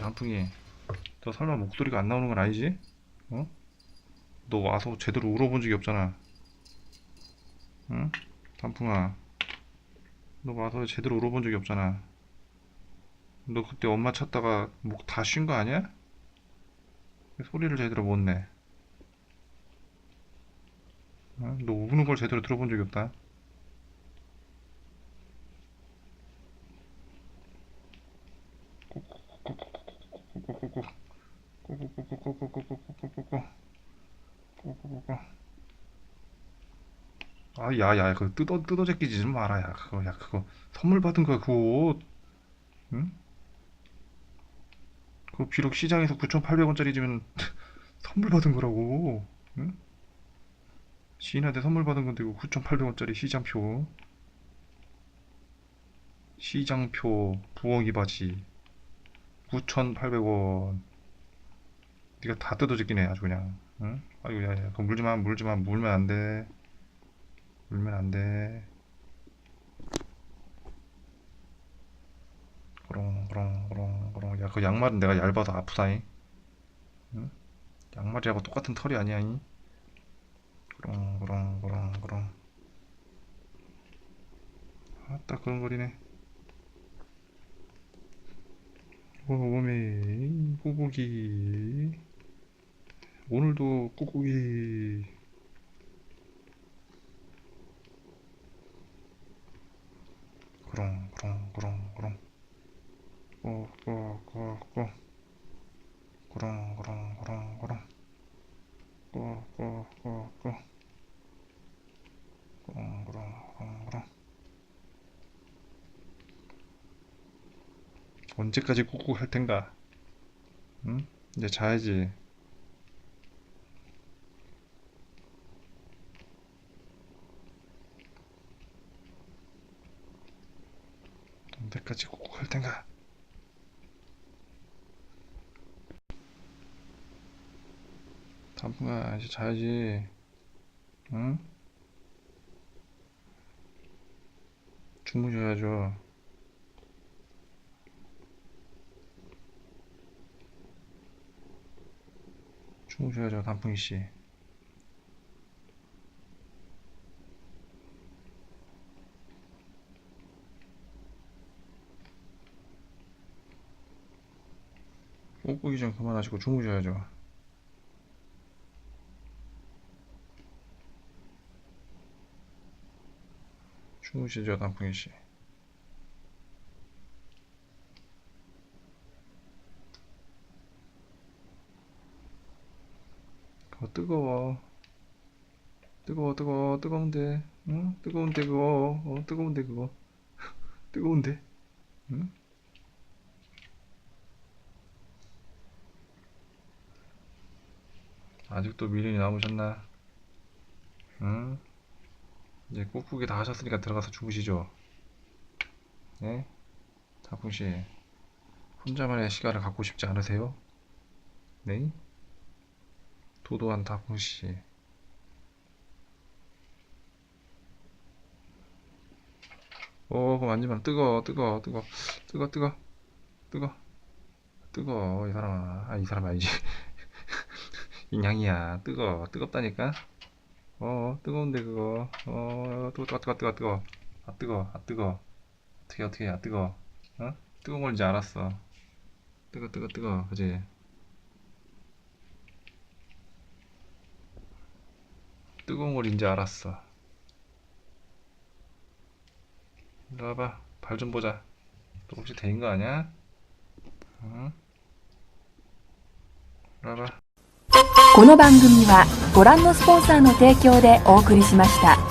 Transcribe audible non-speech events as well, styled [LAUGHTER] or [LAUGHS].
단풍이 너 설마 목소리가 안 나오는 건 아니지? 어? 너 와서 제대로 울어본 적이 없잖아 응? 단풍아 너 와서 제대로 울어본 적이 없잖아 너 그때 엄마 찾다가 목 다 쉰 거 아니야? 왜 소리를 제대로 못 내. 어? 너 우는 걸 제대로 들어본 적이 없다. 아, 야, 야, 그거 뜯어, 뜯어 제끼지 좀 마라, 야, 그거, 야, 그거 선물 받은 거야, 그 옷. 응? 그 비록 시장에서 9,800원짜리지만 [LAUGHS] 선물 받은 거라고. 응? 시인한테 선물 받은 건데 이거 9,800원짜리 시장표. 시장표 부엉이 바지 9,800원. 네가 다 뜯어지기네 아주 그냥. 응? 아이고 야야, 그거 물지 마, 물지 마, 물면 안 돼. 물면 안 돼. 그럼 그럼 그럼 그럼 야그 양말은 내가 얇아서 아프다잉 응? 양말이하고 똑같은 털이 아니야잉 그럼 그럼 그럼 그럼 아따 그런 거리네 오메 꾸꾸기 오늘도 꾸꾸기 그럼 그럼 그럼 그럼 꼬꼬꼬꼬 그럼 그럼 그럼 그럼 꼬꼬꼬꼬 그럼 그럼 그럼 그럼 언제까지 꾹꾹 할 텐가? 응? 이제 자야지. 언제까지 꾹꾹 할 텐가? 단풍아 이제 자야지. 응? 주무셔야죠 주무셔야죠 단풍이씨. 꾹꾹이 좀 그만하시고 주무셔야죠. 주무시죠 단풍이씨 그거 뜨거워 뜨거워 뜨거워 뜨거운데 응? 뜨거운데 그거 어 뜨거운데 그거 [LAUGHS] 뜨거운데 응? 아직도 미련이 남으셨나 응? 이제 꾹꾹이 다 하셨으니까 들어가서 주무시죠 네? 단풍씨 혼자만의 시간을 갖고 싶지 않으세요? 네? 도도한 단풍씨 오, 만지면 뜨거, 뜨거, 뜨거, 뜨거, 뜨거, 뜨거, 뜨거, 이 사람아, 아, 이 사람 아니지. 인양이야, 뜨거, 뜨겁다니까. 어, 뜨거운데 그거, 어, 뜨거, 뜨거, 뜨거, 뜨거, 아 뜨거, 아 뜨거, 어떻게 어떻게, 아 뜨거, 어? 뜨거운 건지 알았어. 뜨거, 뜨거, 뜨거, 그지? 뜨거운 걸 이제 알았어. 이리 와봐. 발 좀 보자. 또 혹시 데인 거 아니야? 응? 이리 와봐. この番組はご覧のスポンサーの提供でお送りしました。